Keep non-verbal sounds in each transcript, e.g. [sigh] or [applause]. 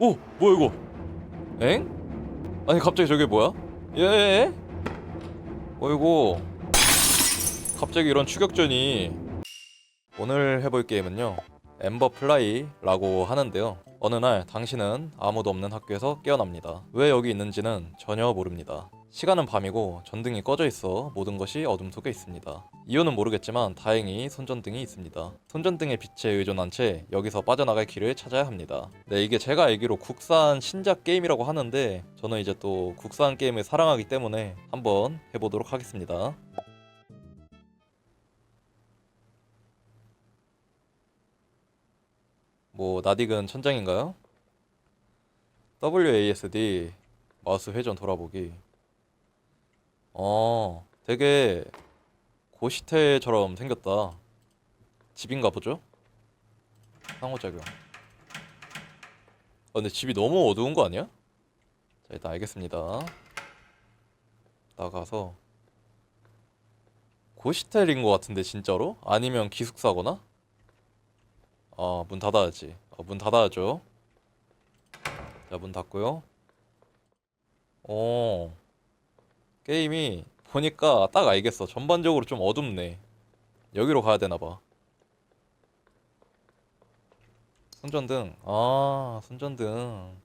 오 뭐야 이거 엥? 아니 갑자기 저게 뭐야? 예? 어이구 갑자기 이런 추격전이 오늘 해볼 게임은요 엠버 플라이라고 하는데요 어느 날 당신은 아무도 없는 학교에서 깨어납니다 왜 여기 있는지는 전혀 모릅니다 시간은 밤이고 전등이 꺼져 있어 모든 것이 어둠 속에 있습니다. 이유는 모르겠지만 다행히 손전등이 있습니다. 손전등의 빛에 의존한 채 여기서 빠져나갈 길을 찾아야 합니다. 네 이게 제가 알기로 국산 신작 게임이라고 하는데 저는 이제 또 국산 게임을 사랑하기 때문에 한번 해보도록 하겠습니다. 뭐 나딕은 천장인가요? WASD 마우스 회전 돌아보기 어 되게 고시텔처럼 생겼다 집인가 보죠? 상호작용 아 근데 집이 너무 어두운 거 아니야? 자 일단 알겠습니다 나가서 고시텔인 거 같은데 진짜로? 아니면 기숙사거나? 어, 문 닫아야지. 어, 문 닫아야죠. 자, 문 닫고요. 어, 게임이 보니까 딱 알겠어. 전반적으로 좀 어둡네. 여기로 가야 되나 봐. 손전등. 아, 손전등.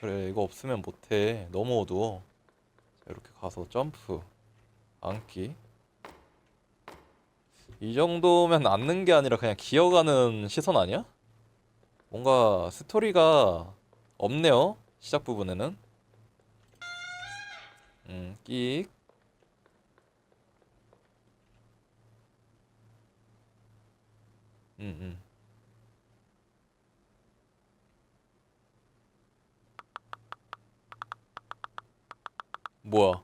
그래, 이거 없으면 못해. 너무 어두워. 자, 이렇게 가서 점프. 앉기. 이 정도면 앉는 게 아니라 그냥 기어가는 시선 아니야? 뭔가 스토리가 없네요. 시작 부분에는. 음, 끽. 음, 음. 뭐야?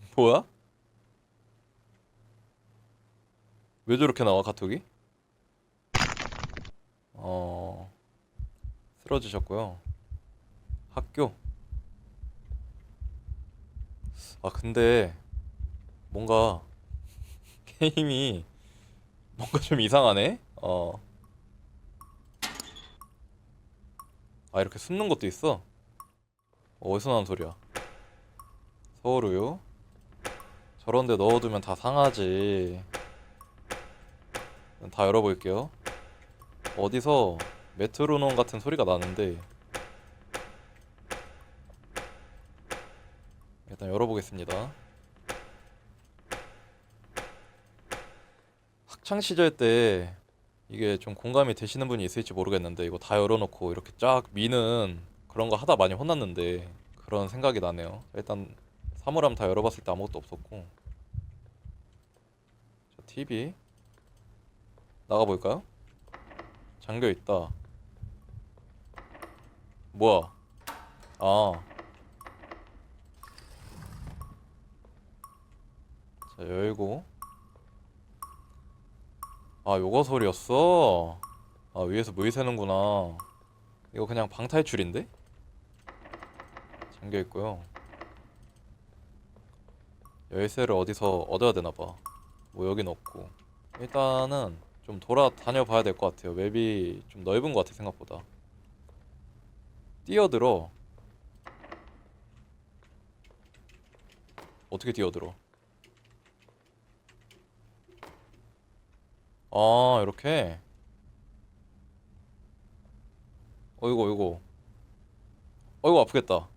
[laughs] 뭐야? 왜 저렇게 나와 카톡이? 어 쓰러지셨고요. 학교. 아 근데 뭔가 [laughs] 게임이 뭔가 좀 이상하네. 어. 아 이렇게 숨는 것도 있어. 어디서 나는 소리야? 서울우유. 저런 데 넣어두면 다 상하지. 다 열어볼게요. 어디서 메트로놈 같은 소리가 나는데 일단 열어보겠습니다. 학창 시절 때 이게 좀 공감이 되시는 분이 있을지 모르겠는데 이거 다 열어놓고 이렇게 쫙 미는 그런 거 하다 많이 혼났는데 그런 생각이 나네요. 일단 사물함 다 열어봤을 때 아무것도 없었고 자, TV 나가볼까요? 잠겨있다 뭐야 아. 자 열고 아 요거 소리였어 아 위에서 물 새는구나 이거 그냥 방탈출인데? 잠겨있고요 열쇠를 어디서 얻어야 되나 봐. 뭐 여긴 없고. 일단은 좀 돌아다녀 봐야 될 것 같아요. 맵이 좀 넓은 것 같아 생각보다. 뛰어들어. 어떻게 뛰어들어? 아 이렇게. 어이구 어이구. 어이구 아프겠다.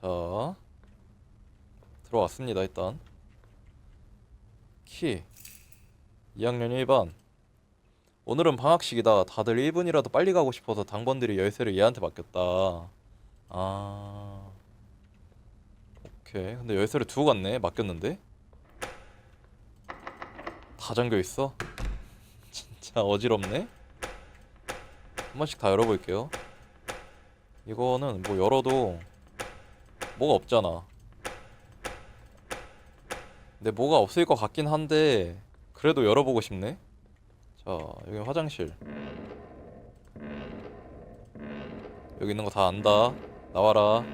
자 들어왔습니다 일단. 키. 2학년 1반. 오늘은 방학식이다. 다들 1분이라도 빨리 가고 싶어서 당번들이 열쇠를 얘한테 맡겼다. 아. 오케이. 근데 열쇠를 두고 갔네. 맡겼는데 다 잠겨 있어 진짜 어지럽네 한 번씩 다 열어볼게요 이거는 뭐 열어도 뭐가 없잖아. 근데 뭐가 없을 것 같긴 한데 그래도 열어보고 싶네. 자, 여기 화장실. 여기 있는 거 다 안다. 나와라.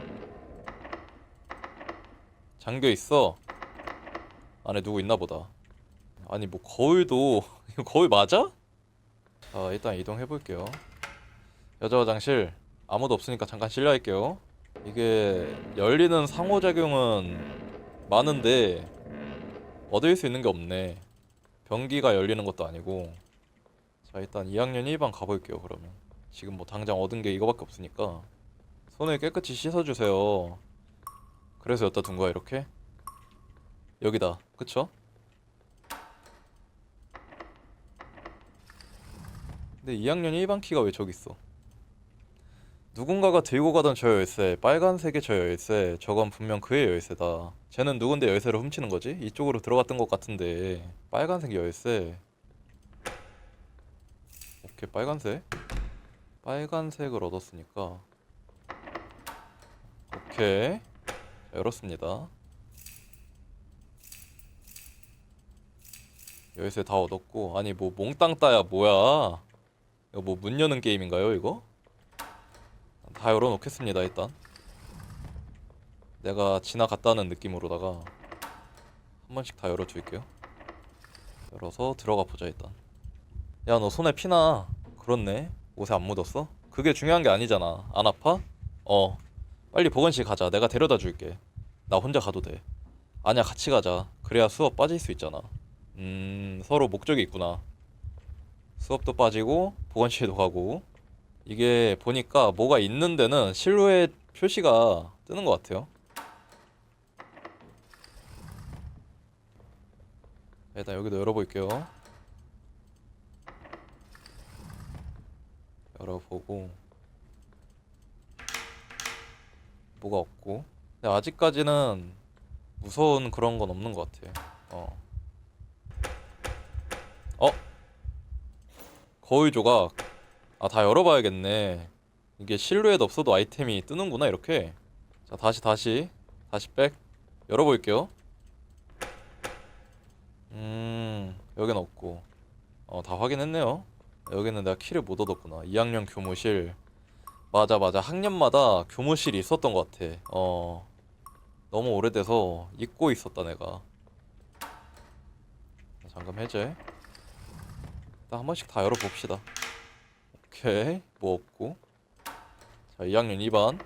잠겨 있어. 안에 누구 있나 보다. 아니 뭐 거울도 [laughs] 이거 거울 맞아? 자 일단 이동해 볼게요. 여자 화장실 아무도 없으니까 잠깐 실례할게요. 이게 열리는 상호작용은 많은데 얻을 수 있는 게 없네. 변기가 열리는 것도 아니고. 자 일단 2학년 1반 가볼게요 그러면. 지금 뭐 당장 얻은 게 이거밖에 없으니까 손을 깨끗이 씻어주세요. 그래서 여기다 둔 거야 이렇게? 여기다 그쵸? 근데 2학년 1반 키가 왜 저기 있어? 누군가가 들고 가던 저 열쇠 빨간색의 저 열쇠 저건 분명 그의 열쇠다. 쟤는 누군데 열쇠를 훔치는 거지? 이쪽으로 들어갔던 것 같은데. 빨간색 열쇠. 오케이 빨간색? 빨간색을 얻었으니까. 오케이. 자, 열었습니다. 열쇠 다 얻었고 아니 뭐 몽땅 따야 뭐야 이거 뭐 문 여는 게임인가요 이거? 다 열어놓겠습니다 일단. 내가 지나갔다는 느낌으로다가 한 번씩 다 열어줄게요. 열어서 들어가 보자 일단. 야 너 손에 피나? 그렇네. 옷에 안 묻었어? 그게 중요한 게 아니잖아. 안 아파? 어. 빨리 보건실 가자. 내가 데려다 줄게. 나 혼자 가도 돼. 아니야 같이 가자. 그래야 수업 빠질 수 있잖아. 음 서로 목적이 있구나 수업도 빠지고 보건실도 가고 이게 보니까 뭐가 있는 데는 실루엣 표시가 뜨는 것 같아요. 일단 여기도 열어볼게요. 열어보고 뭐가 없고 근데 아직까지는 무서운 그런 건 없는 것 같아. 어. 어? 거울 조각. 아, 다 열어봐야겠네. 이게 실루엣 없어도 아이템이 뜨는구나, 이렇게. 자, 다시, 다시. 다시 백. 열어볼게요. 음, 여긴 없고. 어, 다 확인했네요. 여기는 내가 키를 못 얻었구나. 2학년 교무실. 맞아, 맞아. 학년마다 교무실이 있었던 것 같아. 어. 너무 오래돼서 잊고 있었다, 내가. 자, 잠금 해제. 일단 한 번씩 다 열어봅시다. 오케이. 뭐 없고. 자 2학년 2반.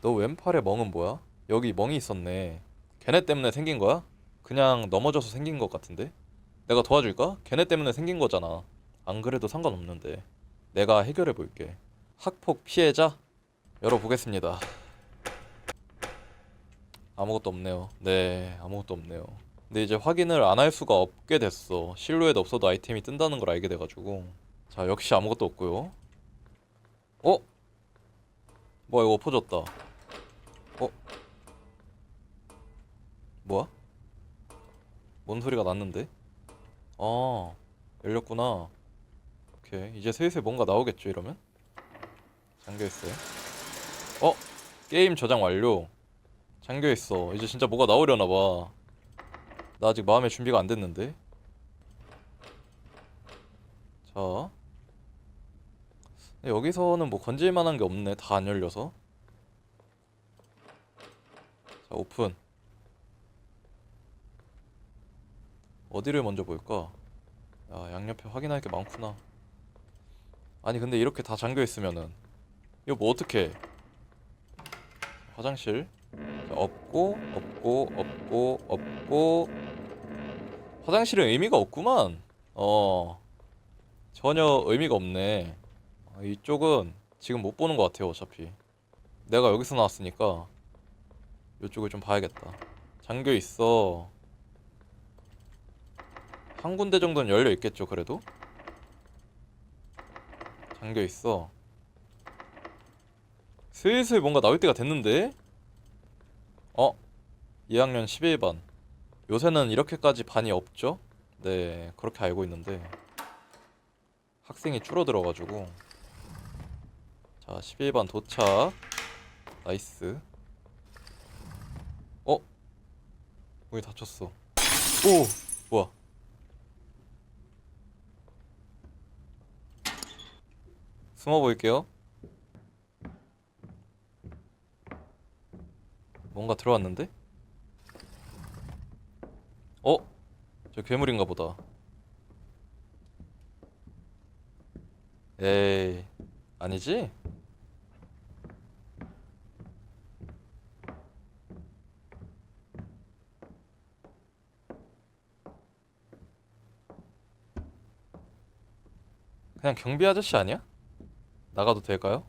너 왼팔에 멍은 뭐야? 여기 멍이 있었네. 걔네 때문에 생긴 거야? 그냥 넘어져서 생긴 것 같은데? 내가 도와줄까? 걔네 때문에 생긴 거잖아. 안 그래도 상관없는데. 내가 해결해 볼게. 학폭 피해자? 열어보겠습니다. 아무것도 없네요. 네 아무것도 없네요 근데 이제 확인을 안 할 수가 없게 됐어. 실루엣 없어도 아이템이 뜬다는 걸 알게 돼가지고. 자, 역시 아무것도 없고요. 어? 뭐야, 이거 엎어졌다. 어? 뭐야? 뭔 소리가 났는데? 아, 열렸구나. 오케이. 이제 슬슬 뭔가 나오겠죠, 이러면? 잠겨있어요. 어? 게임 저장 완료. 잠겨있어. 이제 진짜 뭐가 나오려나봐. 나 아직 마음의 준비가 안 됐는데. 자. 여기서는 뭐 건질 만한 게 없네. 다 안 열려서. 자, 오픈. 어디를 먼저 볼까? 야, 양옆에 확인할 게 많구나. 아니, 근데 이렇게 다 잠겨 있으면은 이거 뭐 어떻게? 화장실. 자, 없고 없고 없고 없고 화장실은 의미가 없구만. 어 전혀 의미가 없네. 아, 이쪽은 지금 못 보는 것 같아요 어차피. 내가 여기서 나왔으니까 이쪽을 좀 봐야겠다. 잠겨 있어. 한 군데 정도는 열려 있겠죠 그래도? 잠겨 있어. 슬슬 뭔가 나올 때가 됐는데? 어? 2학년 11반. 요새는 이렇게까지 반이 없죠? 네, 그렇게 알고 있는데 학생이 줄어들어가지고 자, 11반 도착. 나이스. 어? 문이 닫혔어. 오! 뭐야? 숨어 볼게요. 뭔가 들어왔는데? 어? 저 괴물인가 보다. 에이, 아니지? 그냥 경비 아저씨 아니야? 나가도 될까요?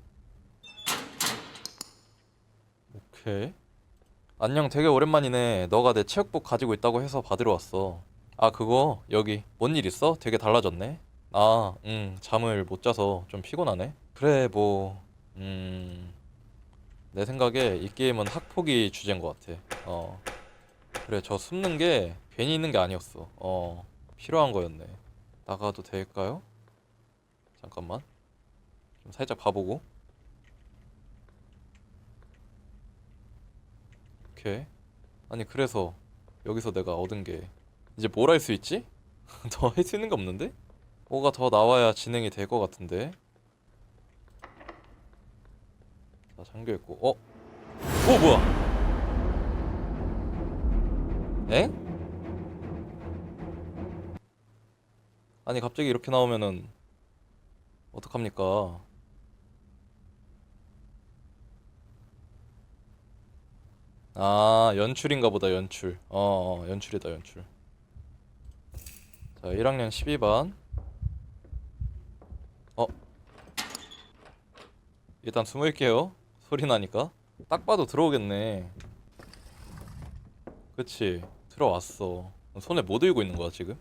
오케이. 안녕, 되게 오랜만이네. 너가 내 체육복 가지고 있다고 해서 받으러 왔어. 아, 그거 여기 뭔 일 있어? 되게 달라졌네. 아, 음, 잠을 못 자서 좀 피곤하네. 그래, 뭐, 음, 내 생각에 이 게임은 학폭이 주제인 것 같아. 어, 그래, 저 숨는 게 괜히 있는 게 아니었어. 어, 필요한 거였네. 나가도 될까요? 잠깐만. 좀 살짝 봐보고. 오케이. 아니 그래서 여기서 내가 얻은 게 이제 뭘 할 수 있지? [laughs] 더 할 수 있는 게 없는데? 뭐가 더 나와야 진행이 될 것 같은데. 자 잠겨 있고. 어? 어 뭐야? 엥? 아니 갑자기 이렇게 나오면은 어떡합니까? 아, 연출인가 보다, 연출. 어, 어, 연출이다, 연출. 자, 1학년 12반. 어. 일단 숨을게요. 소리 나니까. 딱 봐도 들어오겠네. 그치. 들어왔어. 손에 뭐 들고 있는 거야, 지금?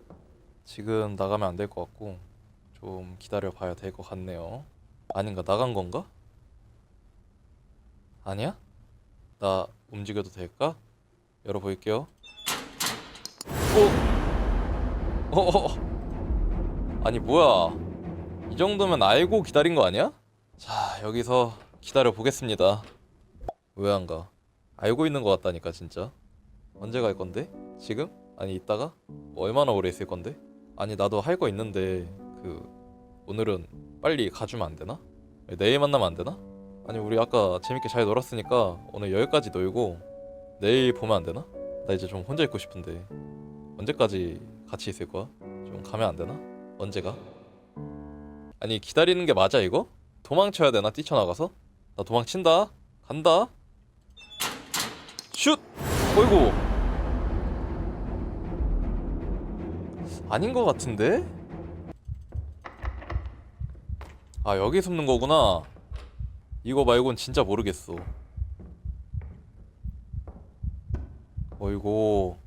지금 나가면 안 될 것 같고. 좀 기다려 봐야 될 것 같네요. 아닌가? 나간 건가? 아니야? 나 움직여도 될까? 열어볼게요. 오! 어, 어, 어. 아니, 뭐야. 이 정도면 알고 기다린 거 아니야? 자, 여기서 기다려 보겠습니다. 왜 안 가? 알고 있는 것 같다니까, 진짜. 언제 갈 건데? 지금? 아니, 이따가? 얼마나 오래 있을 건데? 아니, 나도 할 거 있는데, 그, 오늘은 빨리 가주면 안 되나? 내일 만나면 안 되나? 아니 우리 아까 재밌게 잘 놀았으니까 오늘 여기까지 놀고 내일 보면 안 되나? 나 이제 좀 혼자 있고 싶은데 언제까지 같이 있을 거야? 좀 가면 안 되나? 언제가? 아니 기다리는 게 맞아 이거? 도망쳐야 되나 뛰쳐나가서? 나 도망친다 간다 슛! 어이구 아닌 것 같은데? 아 여기 숨는 거구나 이거 말곤 진짜 모르겠어. 어이고.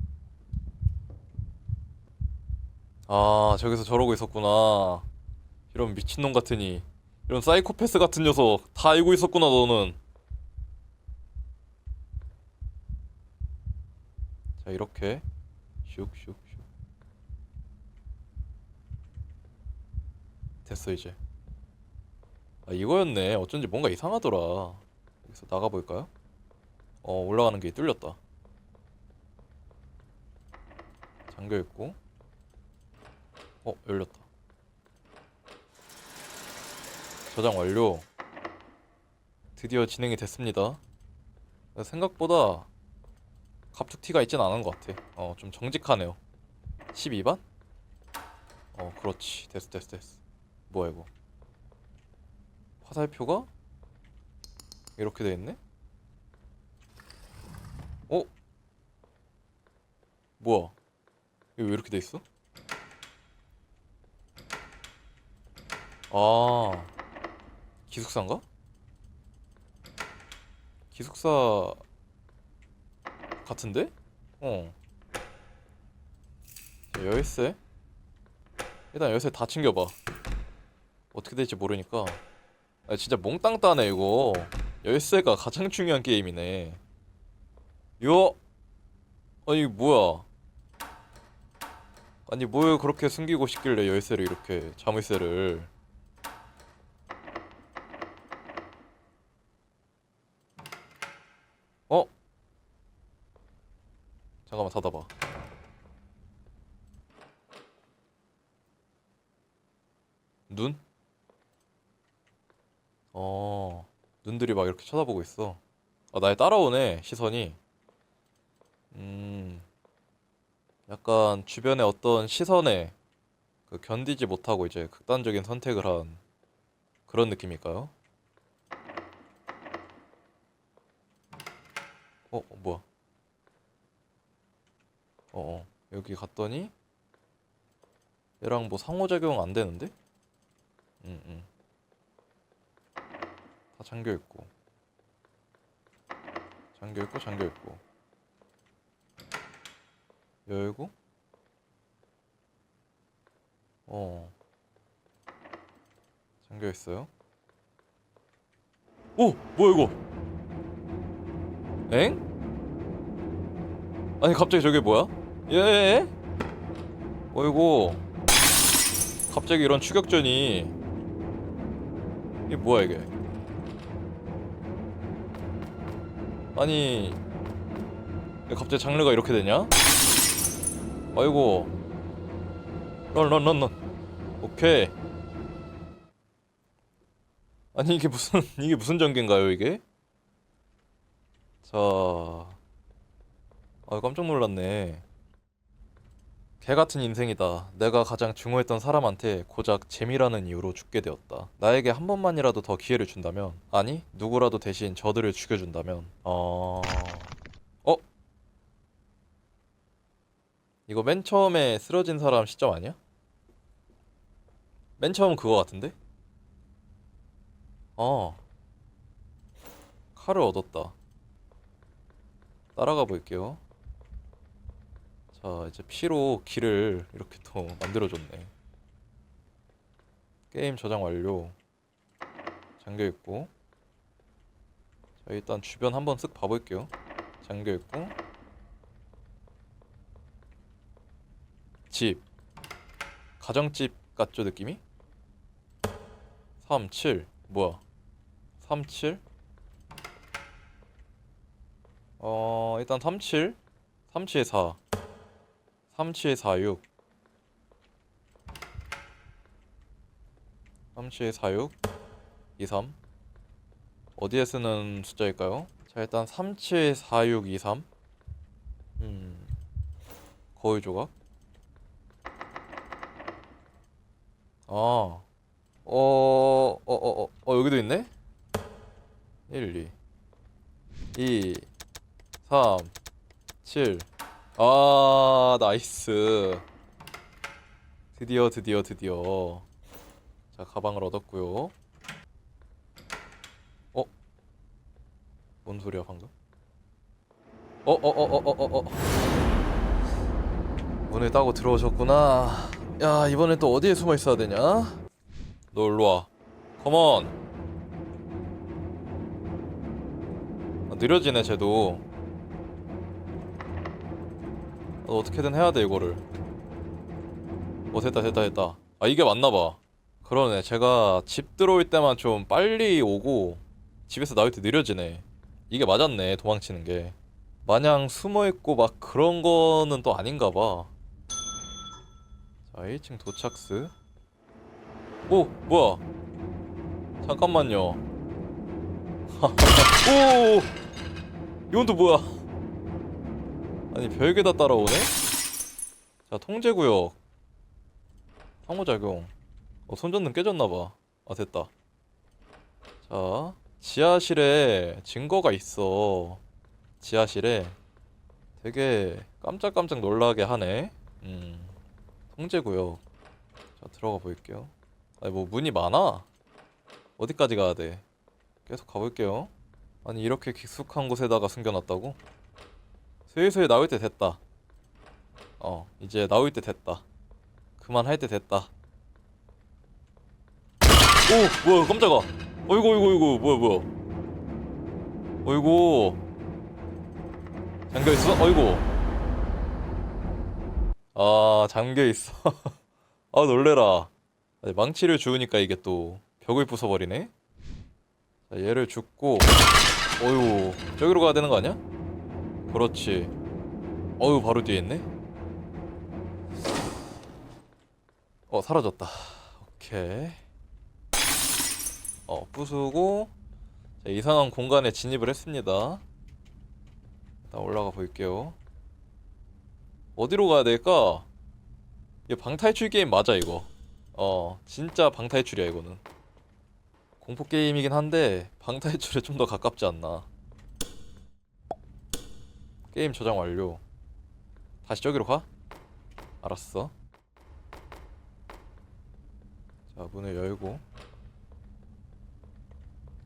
아, 저기서 저러고 있었구나. 이런 미친놈 같으니. 이런 사이코패스 같은 녀석 다 알고 있었구나, 너는. 자, 이렇게. 슉슉슉. 됐어, 이제. 아 이거였네. 어쩐지 뭔가 이상하더라. 여기서 나가볼까요? 어 올라가는 게 뚫렸다. 잠겨있고. 어 열렸다. 저장 완료. 드디어 진행이 됐습니다. 생각보다 갑툭튀가 있진 않은 것 같아. 어 좀 정직하네요. 12반? 어 그렇지. 됐어 됐어 됐어. 뭐야 이거 화살표가 이렇게 돼 있네? 어? 뭐야? 이거 왜 이렇게 돼 있어? 아 기숙사인가? 기숙사 같은데? 어 자, 열쇠 일단 열쇠 다 챙겨봐 어떻게 될지 모르니까 아, 진짜 몽땅 따네 이거. 열쇠가 가장 중요한 게임이네. 요 아니 뭐야? 아니 뭘 그렇게 숨기고 싶길래 열쇠를 이렇게 자물쇠를. 어? 잠깐만 닫아봐. 눈? 어, 눈들이 막 이렇게 쳐다보고 있어. 아, 날 따라오네, 시선이. 음, 약간 주변의 어떤 시선에 그 견디지 못하고 이제 극단적인 선택을 한 그런 느낌일까요? 어, 어, 뭐야? 어, 어, 여기 갔더니 얘랑 뭐 상호작용 안 되는데? 응, 응. 다 잠겨 있고. 잠겨 있고, 잠겨 있고. 열고. 어. 잠겨 있어요. 오, 뭐야 이거? 엥? 아니 갑자기 저게 뭐야? 예, 예? 예? 어이구. 갑자기 이런 추격전이 이게 뭐야 이게? 아니 왜 갑자기 장르가 이렇게 되냐? 아이고 런런런런 오케이 아니 이게 무슨 [laughs] 이게 무슨 전개인가요 이게? 자, 아 깜짝 놀랐네. 개 같은 인생이다. 내가 가장 중요했던 사람한테 고작 재미라는 이유로 죽게 되었다. 나에게 한 번만이라도 더 기회를 준다면, 아니 누구라도 대신 저들을 죽여준다면, 어, 어? 이거 맨 처음에 쓰러진 사람 시점 아니야? 맨 처음 그거 같은데? 어, 칼을 얻었다. 따라가 볼게요. 자, 이제 피로 길을 이렇게 또 만들어줬네. 게임 저장 완료. 잠겨 있고. 자, 일단 주변 한번 쓱 봐볼게요. 잠겨 있고. 집. 가정집 같죠, 느낌이? 3, 7. 뭐야? 3, 7? 어, 일단 37, 37, 4, 37, 46, 37, 46, 23. 어디에 쓰는 숫자일까요? 자, 일단 37, 46, 23. 음, 거울 조각. 아, 어, 어, 어, 어, 어, 여기도 있네? 1, 2, 2, 3, 7. 아, 나이스. 드디어, 드디어, 드디어. 자, 가방을 얻었고요. 어? 뭔 소리야, 방금? 어, 어, 어, 어, 어, 어, 어. 문을 따고 들어오셨구나. 야, 이번엔 또 어디에 숨어 있어야 되냐? 너 일로 와. 컴온. 아, 느려지네, 쟤도. 어떻게든 해야 돼 이거를. 어 됐다 됐다 됐다. 아 이게 맞나봐. 그러네. 제가 집 들어올 때만 좀 빨리 오고 집에서 나올 때 느려지네. 이게 맞았네 도망치는 게. 마냥 숨어있고 막 그런 거는 또 아닌가 봐. 자 1층 도착스. 오 뭐야? 잠깐만요. [laughs] 오! 이건 또 뭐야 아니 별게 다 따라오네? 자 통제구역. 상호작용. 어 손전등 깨졌나봐. 아 됐다. 자 지하실에 증거가 있어. 지하실에. 되게 깜짝깜짝 놀라게 하네. 음 통제구역. 자 들어가 볼게요. 아니 뭐 문이 많아? 어디까지 가야 돼? 계속 가볼게요. 아니 이렇게 깊숙한 곳에다가 숨겨놨다고? 슬슬 나올 때 됐다. 어, 이제 나올 때 됐다. 그만할 때 됐다. 오, 뭐야, 깜짝아. 어이구, 어이구, 어이구, 뭐야, 뭐야. 어이구. 잠겨있어? 어이구. 아, 잠겨있어. [laughs] 아, 놀래라. 망치를 주우니까 이게 또 벽을 부숴버리네? 자, 얘를 죽고. 어이구, 저기로 가야 되는 거 아니야? 그렇지. 어유 바로 뒤에 있네. 어 사라졌다. 오케이. 어 부수고 자, 이상한 공간에 진입을 했습니다. 일단 올라가 볼게요. 어디로 가야 될까? 이거 방탈출 게임 맞아 이거. 어 진짜 방탈출이야 이거는. 공포 게임이긴 한데 방탈출에 좀 더 가깝지 않나. 게임 저장 완료. 다시 저기로 가? 알았어. 자 문을 열고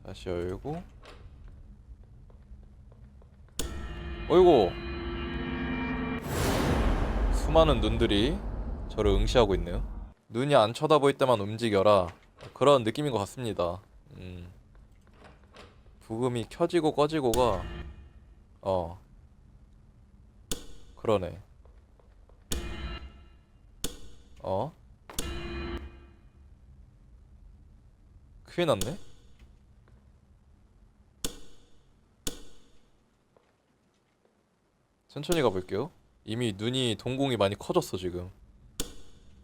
다시 열고 어이구 수많은 눈들이 저를 응시하고 있네요 눈이 안 쳐다보일 때만 움직여라 그런 느낌인 것 같습니다 음. 부금이 켜지고 꺼지고가 어 그러네 어 큰일 났네 천천히 가볼게요. 이미 눈이 동공이 많이 커졌어 지금.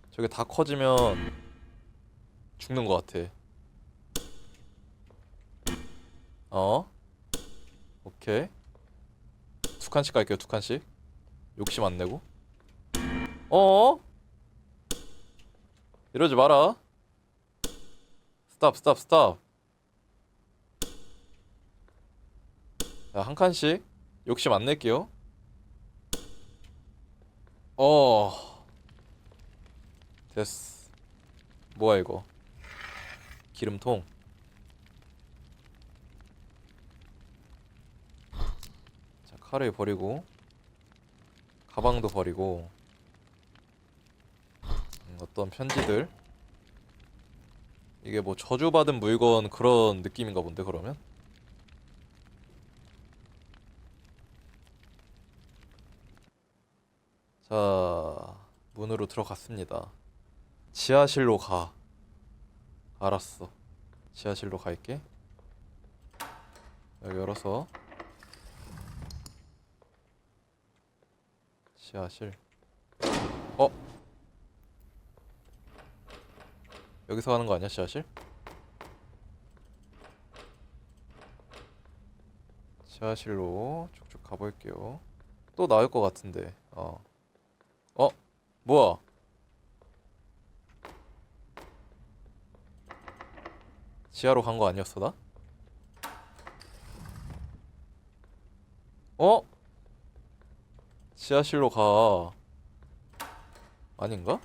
저게 다 커지면 죽는 것 같아. 어? 오케이. 두 칸씩 갈게요. 두 칸씩. 욕심 안 내고. 어? 이러지 마라. 스탑 스탑 스탑. 자, 한 칸씩 욕심 안 낼게요. 어 됐어 뭐야 이거 기름통 자 칼을 버리고 가방도 버리고 음, 어떤 편지들 이게 뭐 저주받은 물건 그런 느낌인가 본데 그러면 자, 문으로 들어갔습니다. 지하실로 가. 알았어. 지하실로 갈게. 여기 열어서. 지하실. 어? 여기서 가는 거 아니야, 지하실? 지하실로 쭉쭉 가볼게요. 또 나올 것 같은데. 어. 어? 뭐야? 지하로 간 거 아니었어 나? 어? 지하실로 가 아닌가?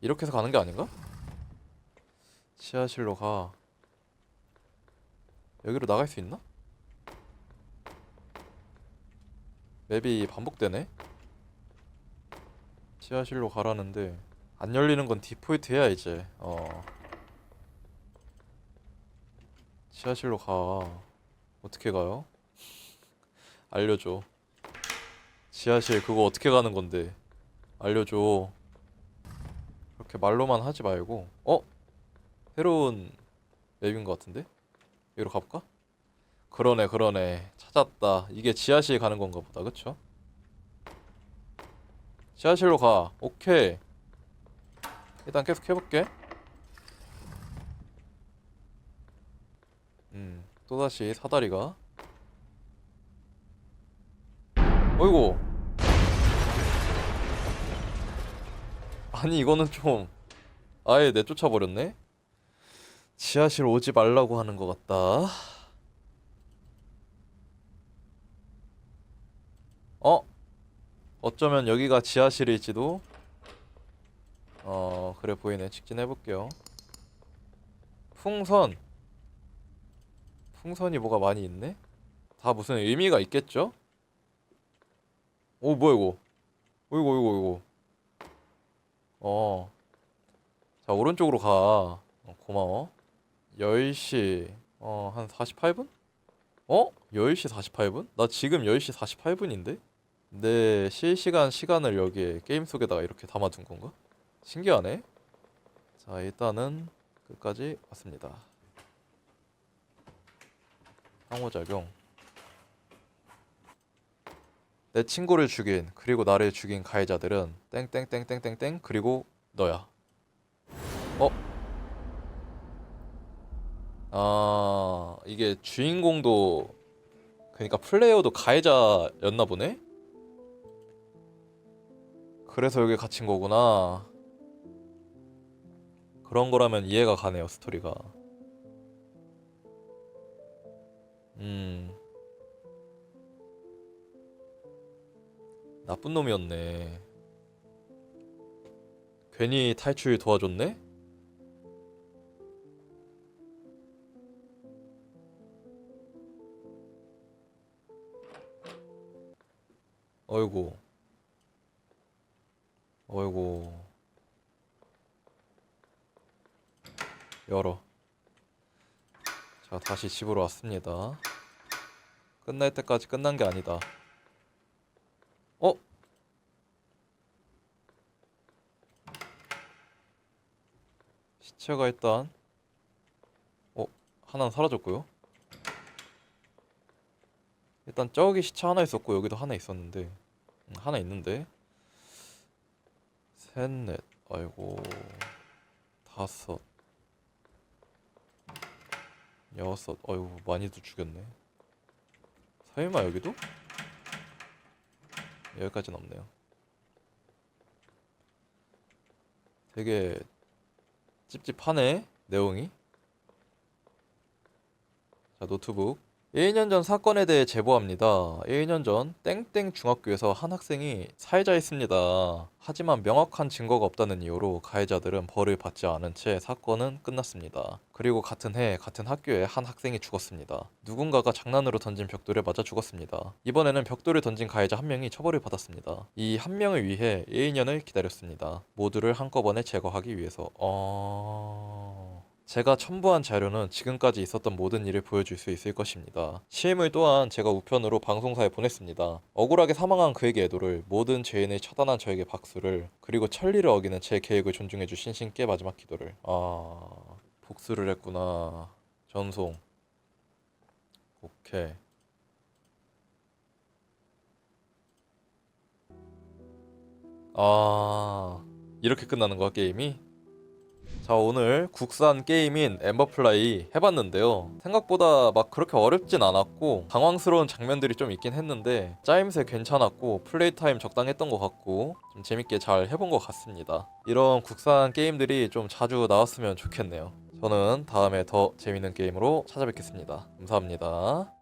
이렇게 해서 가는 게 아닌가? 지하실로 가 여기로 나갈 수 있나? 맵이 반복되네 지하실로 가라는데 안 열리는 건 디폴트야 이제 어 지하실로 가 어떻게 가요? 알려줘 지하실 그거 어떻게 가는 건데 알려줘 그렇게 말로만 하지 말고 어? 새로운 맵인 것 같은데? 여기로 가볼까? 그러네 그러네 찾았다 이게 지하실 가는 건가 보다 그쵸? 지하실로 가. 오케이. 일단 계속 해볼게. 음, 또다시 사다리가. 어이구. 아니, 이거는 좀, 아예 내쫓아 버렸네? 지하실 오지 말라고 하는 것 같다. 어? 어쩌면 여기가 지하실일지도 어 그래 보이네 직진해볼게요 풍선 풍선이 뭐가 많이 있네 다 무슨 의미가 있겠죠 오 뭐야 이거 어이구 어이구 어이구 어자 오른쪽으로 가 어, 고마워 10시 어한 48분? 어? 10시 48분? 나 지금 10시 48분인데? 내 실시간 시간을 여기에 게임 속에다가 이렇게 담아둔 건가? 신기하네. 자, 일단은 끝까지 왔습니다. 상호작용. 내 친구를 죽인 그리고 나를 죽인 가해자들은 땡땡땡땡땡땡 그리고 너야. 어? 아, 이게 주인공도 그러니까 플레이어도 가해자였나 보네? 그래서 여기 갇힌 거구나. 그런 거라면 이해가 가네요, 스토리가. 음. 나쁜 놈이었네. 괜히 탈출 도와줬네? 어이구. 어이구. 열어. 자, 다시 집으로 왔습니다. 끝날 때까지 끝난 게 아니다. 어? 시체가 일단 어? 하나는 사라졌고요. 일단 저기 시체 하나 있었고 여기도 하나 있었는데 음, 하나 있는데 셋넷 아이고 다섯 여섯 어이구 많이도 죽였네 설마 여기도? 여기까지는 없네요 되게 찝찝하네 내용이. 자 노트북 1년 전 사건에 대해 제보합니다. 1년 전 땡땡 중학교에서 한 학생이 살해자했습니다. 하지만 명확한 증거가 없다는 이유로 가해자들은 벌을 받지 않은 채 사건은 끝났습니다. 그리고 같은 해 같은 학교에 한 학생이 죽었습니다. 누군가가 장난으로 던진 벽돌에 맞아 죽었습니다. 이번에는 벽돌을 던진 가해자 한 명이 처벌을 받았습니다. 이 한 명을 위해 1년을 기다렸습니다. 모두를 한꺼번에 제거하기 위해서. 어... 제가 첨부한 자료는 지금까지 있었던 모든 일을 보여줄 수 있을 것입니다. 실물 또한 제가 우편으로 방송사에 보냈습니다. 억울하게 사망한 그에게 애도를 모든 죄인을 처단한 저에게 박수를 그리고 천리를 어기는 제 계획을 존중해주신 신께 마지막 기도를 아 복수를 했구나 전송 오케이 아 이렇게 끝나는 거야 게임이? 자 오늘 국산 게임인 엠버플라이 해봤는데요. 생각보다 막 그렇게 어렵진 않았고 당황스러운 장면들이 좀 있긴 했는데 짜임새 괜찮았고 플레이 타임 적당했던 것 같고 좀 재밌게 잘 해본 것 같습니다. 이런 국산 게임들이 좀 자주 나왔으면 좋겠네요. 저는 다음에 더 재밌는 게임으로 찾아뵙겠습니다. 감사합니다